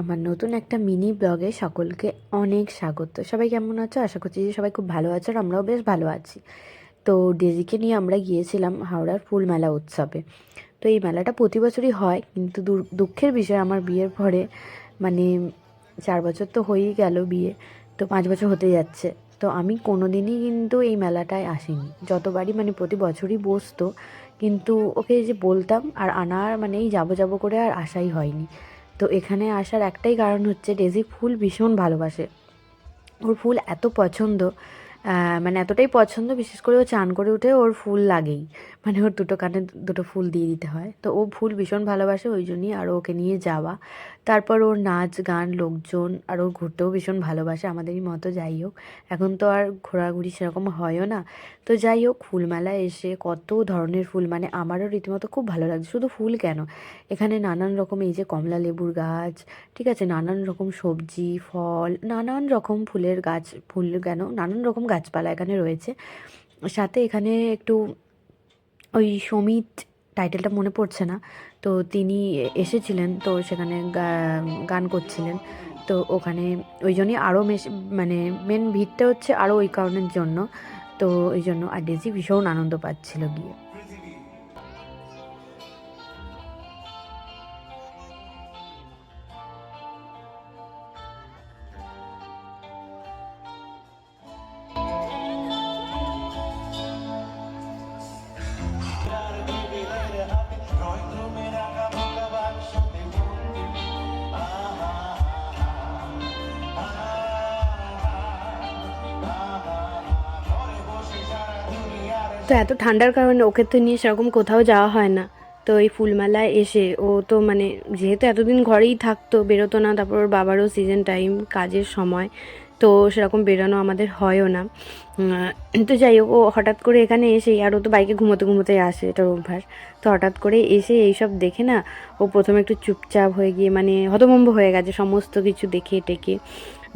আমার নতুন একটা মিনি ব্লগে সকলকে অনেক স্বাগত। সবাই কেমন আছো? আশা করছি যে সবাই খুব ভালো আছো আর আমরাও বেশ ভালো আছি। তো ডেজিকে নিয়ে আমরা গিয়েছিলাম হাওড়ার ফুল মেলা উৎসবে। তো এই মেলাটা প্রতি বছরই হয়, কিন্তু দুঃখের বিষয় আমার বিয়ের পরে মানে চার বছর তো হয়েই গেল বিয়ে, তো পাঁচ বছর হতে যাচ্ছে। তো আমি কোনো দিনই কিন্তু এই মেলাটায় আসিনি। যতবারই মানে প্রতি বছরই বসতো, কিন্তু ওকে যে বলতাম আর আনার মানে এই যাব যাব করে আর আসাই হয়নি। তো এখানে আসার একটাই কারণ হচ্ছে ডেজি ফুল ভীষণ ভালোবাসে। ওর ফুল এত পছন্দ মানে এতটাই পছন্দ, বিশেষ করে ও চান করে উঠে ওর ফুল লাগেই। মানে ওর দুটো কানে দুটো ফুল দিয়ে দিতে হয়। তো ও ফুল ভীষণ ভালোবাসে ওই জন্যই আরও ওকে নিয়ে যাওয়া। তারপর ওর নাচ, গান, লোকজন আর ওর ঘুরতেও ভীষণ ভালোবাসে আমাদেরই মতো, যাই হোক। এখন তো আর ঘোরাঘুরি সেরকম হয়ও না। তো যাই হোক, ফুলমেলায় এসে কত ধরনের ফুল মানে আমারও রীতিমতো খুব ভালো লাগছে। শুধু ফুল কেন? এখানে নানান রকম, এই যে কমলা লেবুর গাছ, ঠিক আছে? নানান রকম সবজি, ফল, নানান রকম ফুলের গাছ, ফুল কেন? নানান রকম গাছপালা এখানে রয়েছে। সাথে এখানে একটু ওই সমিত টাইটেলটা মনে পড়ছে না। তো তিনি এসেছিলেন, তো সেখানে গান করছিলেন। তো ওখানে ওই জন্যই আরও মানে মেন ভিড়টা হচ্ছে আরও ওই কারণের জন্য। তো ওই জন্য আর ডেজি ভীষণ আনন্দ পাচ্ছিল গিয়ে। তো এত ঠান্ডার কারণে ওকে তো নিয়ে সেরকম কোথাও যাওয়া হয় না। তো এই ফুলমালায় এসে ও তো মানে যেহেতু এতদিন ঘরেই থাকতো, বেরোতো না, তারপর ওর বাবারও সিজন টাইম কাজের সময় তো সেরকম বেরোনো আমাদের হয়ও না। তো যাই হোক, ও হঠাৎ করে এখানে এসেই, আর ও তো বাইকে ঘুমোতে ঘুমোতে আসে এটার অভ্যাস। তো হঠাৎ করে এসে এইসব দেখে না, ও প্রথমে একটু চুপচাপ হয়ে গিয়ে মানে হতভম্ব হয়ে গেছে সমস্ত কিছু দেখে টেকে।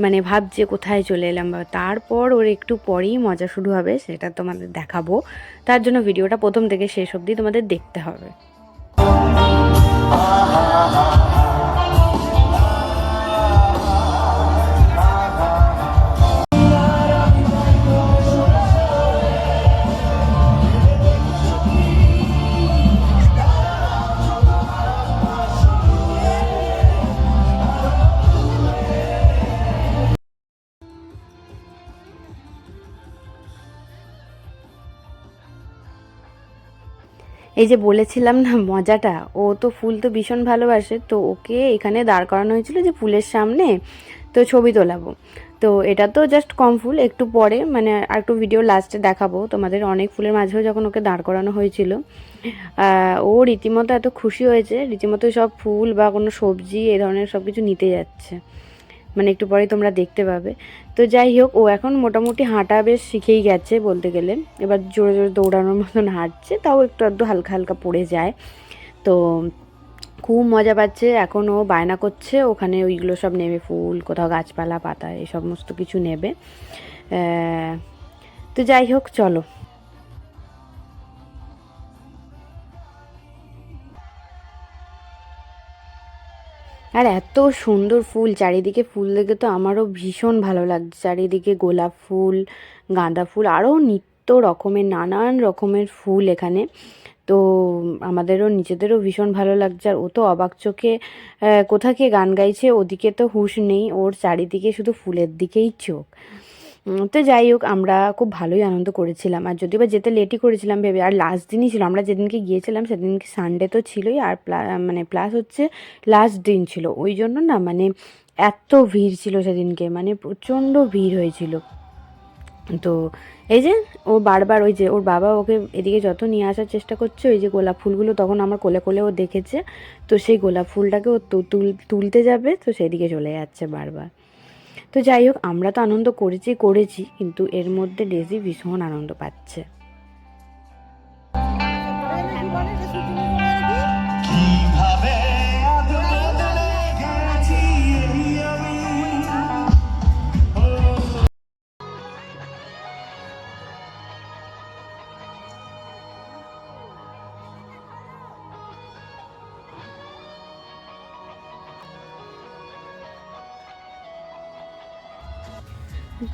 মানে ভাবছে কোথায় চলে এলাম বা তারপর ওর একটু পরেই মজা শুরু হবে, সেটা তোমাদের দেখাবো। তার জন্য ভিডিওটা প্রথম থেকে শেষ অবধি তোমাদের দেখতে হবে। এই যে বলেছিলাম না মজাটা, ও তো ফুল তো ভীষণ ভালোবাসে, তো ওকে এখানে দাঁড় করানো হয়েছিল যে ফুলের সামনে তো ছবি তোলাবো। তো এটা তো জাস্ট কম ফুল, একটু পরে মানে আর একটু ভিডিও লাস্টে দেখাবো। তোমাদের অনেক ফুলের মাঝেও যখন ওকে দাঁড় করানো হয়েছিল ও রীতিমতো এত খুশি হয়েছে রীতিমতো সব ফুল বা কোনো সবজি এই ধরনের সব কিছু নিতে যাচ্ছে। মানে একটু পরেই তোমরা দেখতে পাবে। তো যাই হোক, ও এখন মোটামুটি হাঁটা বেশ শিখেই গেছে বলতে গেলে। এবার জোরে জোরে দৌড়ানোর মতন হাঁটছে, তাও একটু আধটু হালকা হালকা পড়ে যায়। তো খুব মজা পাচ্ছে, এখন ও বায়না করছে, ওখানে ওইগুলো সব নেবে, ফুল, কোথাও গাছপালা, পাতা এই সমস্ত কিছু নেবে। তো যাই হোক, চলো। আর এত সুন্দর ফুল, চারিদিকে ফুল দেখে তো আমারও ভীষণ ভালো লাগছে। চারিদিকে গোলাপ ফুল, গাঁদা ফুল, আরও নিত্য রকমের, নানান রকমের ফুল এখানে। তো আমাদেরও, নিজেদেরও ভীষণ ভালো লাগছে। আর ও তো অবাক চোখে কোথাকে গান গাইছে, ওদিকে তো হুশ নেই। ওর চারিদিকে শুধু ফুলের দিকেই চোখ। তো যাই হোক, আমরা খুব ভালোই আনন্দ করেছিলাম। আর যদিও বা যেতে লেটই করেছিলাম ভেবে, আর লাস্ট দিনই ছিল। আমরা যেদিনকে গিয়েছিলাম সেদিনকে সানডে তো ছিলই। আর মানে প্লাস হচ্ছে লাস্ট দিন ছিল। ওই জন্য না মানে এত ভিড় ছিল সেদিনকে। মানে প্রচণ্ড ভিড় হয়েছিল। তো এই যে, ও বারবার ওই যে, ওর বাবা ওকে এদিকে যত নিয়ে আসার চেষ্টা করছে, ওই যে গোলাপ ফুলগুলো তখন আমার কোলে কোলে ও দেখেছে। তো সেই গোলাপ ফুলটাকে ও তুলতে যাবে, তো সেদিকে চলে যাচ্ছে বারবার। তো যাই হোক, আমরা তো আনন্দ করেছি করেছি, কিন্তু এর মধ্যে ডেজি ভীষণ আনন্দ পাচ্ছে।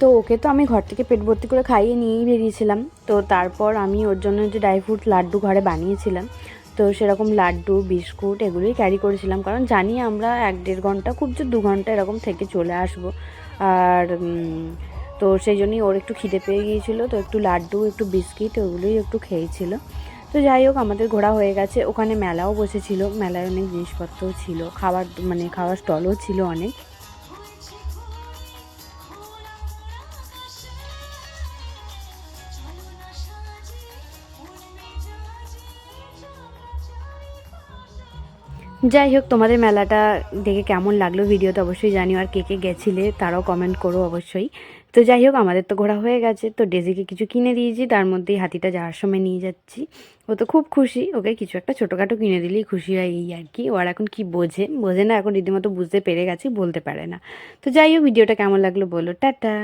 তো ওকে তো আমি ঘর থেকে পেট ভর্তি করে খাইয়ে নিয়েই বেরিয়েছিলাম। তো তারপর আমি ওর জন্য যে ড্রাই ফ্রুট লাড্ডু ঘরে বানিয়েছিলাম, তো সেরকম লাড্ডু, বিস্কুট এগুলোই ক্যারি করেছিলাম। কারণ জানি আমরা এক দেড় ঘণ্টা, খুব জোর দু ঘণ্টা এরকম থেকে চলে আসব। আর তো সেই জন্যই ওর একটু খিদে পেয়ে গিয়েছিল, তো একটু লাড্ডু, একটু বিস্কিট ওগুলোই একটু খেয়েছিল। তো যাই হোক, আমাদের ঘোরা হয়ে গেছে। ওখানে মেলাও বসেছিল, মেলায় অনেক জিনিসপত্রও ছিল খাবার মানে খাওয়ার স্টলও ছিল অনেক। যাই হোক, তোমাদের মেলাটা দেখে কেমন লাগল ভিডিওতে অবশ্যই জানিও, আর কে কে গেছিলে তারাও কমেন্ট করো অবশ্যই। তো যাই হোক, আমাদের তো ঘোরা হয়ে গেছে, তো ডেজিকে কিছু কিনে দিয়েছি, তার মধ্যেই হাতিটা যাওয়ার সময় নিয়ে যাচ্ছি। ও তো খুব খুশি, ওকে কিছু একটা ছোটোখাটো কিনে দিলেই খুশি হয় এই আর কি ও আর এখন কি বোঝে? বোঝে না, এখন রীতিমতো বুঝতে পেরে গেছি, বলতে পারে না। তো যাই হোক, ভিডিওটা কেমন লাগল বলো, টাটা।